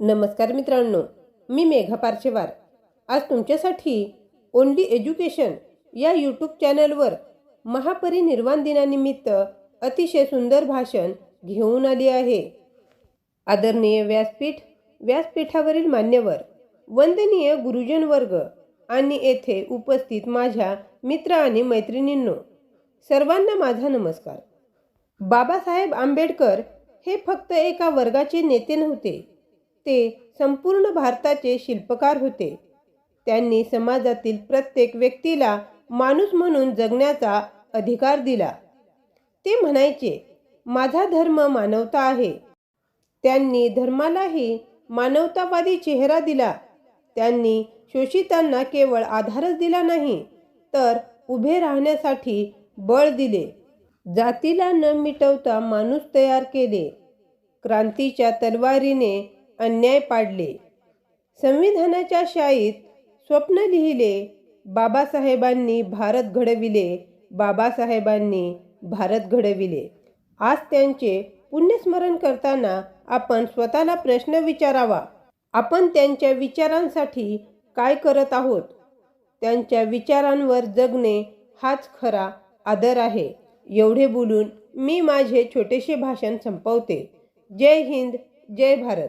नमस्कार मित्रांनो मी मेघा पारचेवार आज तुमच्यासाठी ओनली एज्युकेशन या यूट्यूब चॅनलवर महापरिनिर्वाण दिनानिमित्त अतिशय सुंदर भाषण घेऊन आली आहे. आदरणीय व्यासपीठ व्यासपीठावरील मान्यवर वंदनीय गुरुजन वर्ग आणि येथे उपस्थित माझ्या मित्र आणि मैत्रिणींनो सर्वांना माझा नमस्कार. बाबासाहेब आंबेडकर हे फक्त एका वर्गाचे नेते नव्हते ते संपूर्ण भारताचे शिल्पकार होते. त्यांनी समाजातील प्रत्येक व्यक्तीला माणूस म्हणून जगण्याचा अधिकार दिला. ते म्हणायचे माझा धर्म मानवता आहे. त्यांनी धर्मालाही मानवतावादी चेहरा दिला. त्यांनी शोषितांना केवळ आधारच दिला नाही तर उभे राहण्यासाठी बळ दिले. जातीला न मिटवता माणूस तयार केले. क्रांतीच्या तलवारीने अन्याय पाडले. संविधानाच्या शाईत स्वप्न लिहिले बाबासाहेबांनी भारत घडविले बाबासाहेबांनी भारत घडविले. आज त्यांचे पुण्यस्मरण करताना आपण स्वतःला प्रश्न विचारावा. आपण त्यांच्या विचारांसाठी काय करत आहोत? त्यांच्या विचारांवर जगणे हाच खरा आदर आहे. एवढे बोलून मी माझे छोटेसे भाषण संपवते. जय हिंद जय भारत.